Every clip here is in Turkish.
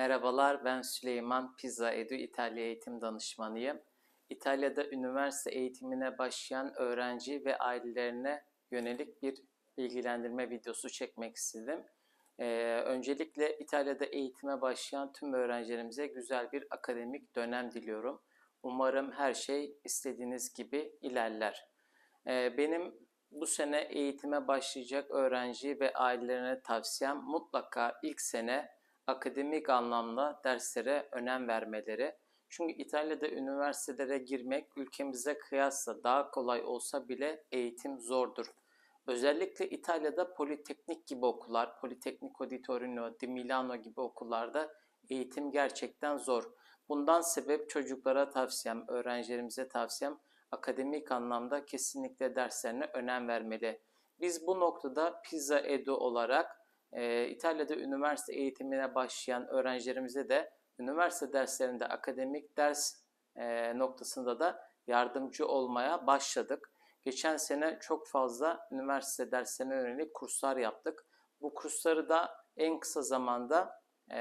Merhabalar, ben Süleyman Pizza Edu İtalya Eğitim Danışmanıyım. İtalya'da üniversite eğitimine başlayan öğrenci ve ailelerine yönelik bir bilgilendirme videosu çekmek istedim. Ee, öncelikle İtalya'da eğitime başlayan tüm öğrencilerimize güzel bir akademik dönem diliyorum. Umarım her şey istediğiniz gibi ilerler. Ee, benim bu sene eğitime başlayacak öğrenci ve ailelerine tavsiyem mutlaka ilk sene akademik anlamda derslere önem vermeleri. Çünkü İtalya'da üniversitelere girmek ülkemize kıyasla daha kolay olsa bile eğitim zordur. Özellikle İtalya'da politeknik gibi okullar, Politecnico di Torino, di Milano gibi okullarda eğitim gerçekten zor. Bundan sebep çocuklara tavsiyem, öğrencilerimize tavsiyem akademik anlamda kesinlikle derslerine önem vermeli. Biz bu noktada Pizza Edu olarak e, İtalya'da üniversite eğitimine başlayan öğrencilerimize de üniversite derslerinde akademik ders e, noktasında da yardımcı olmaya başladık. Geçen sene çok fazla üniversite derslerine yönelik kurslar yaptık. Bu kursları da en kısa zamanda e,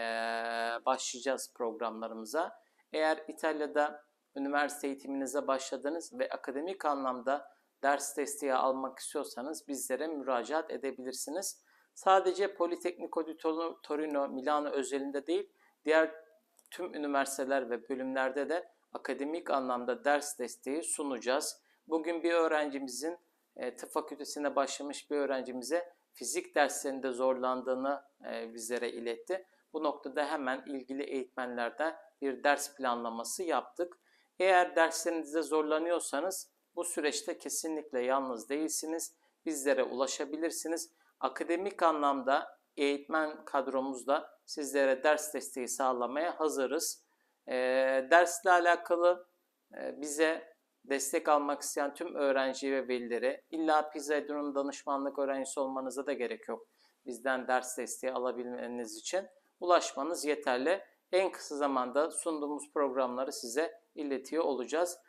başlayacağız programlarımıza. Eğer İtalya'da üniversite eğitiminize başladınız ve akademik anlamda ders desteği almak istiyorsanız bizlere müracaat edebilirsiniz. Sadece Politecnico di Torino, Milano özelinde değil, diğer tüm üniversiteler ve bölümlerde de akademik anlamda ders desteği sunacağız. Bugün bir öğrencimizin e, tıp fakültesine başlamış bir öğrencimize fizik derslerinde zorlandığını e, bizlere iletti. Bu noktada hemen ilgili eğitmenlerden bir ders planlaması yaptık. Eğer derslerinizde zorlanıyorsanız bu süreçte kesinlikle yalnız değilsiniz. Bizlere ulaşabilirsiniz. Akademik anlamda eğitmen kadromuzda sizlere ders desteği sağlamaya hazırız. E, dersle alakalı e, bize destek almak isteyen tüm öğrenci ve velilere illa Pizza Edu'nun danışmanlık öğrencisi olmanıza da gerek yok. Bizden ders desteği alabilmeniz için ulaşmanız yeterli. En kısa zamanda sunduğumuz programları size iletiyor olacağız.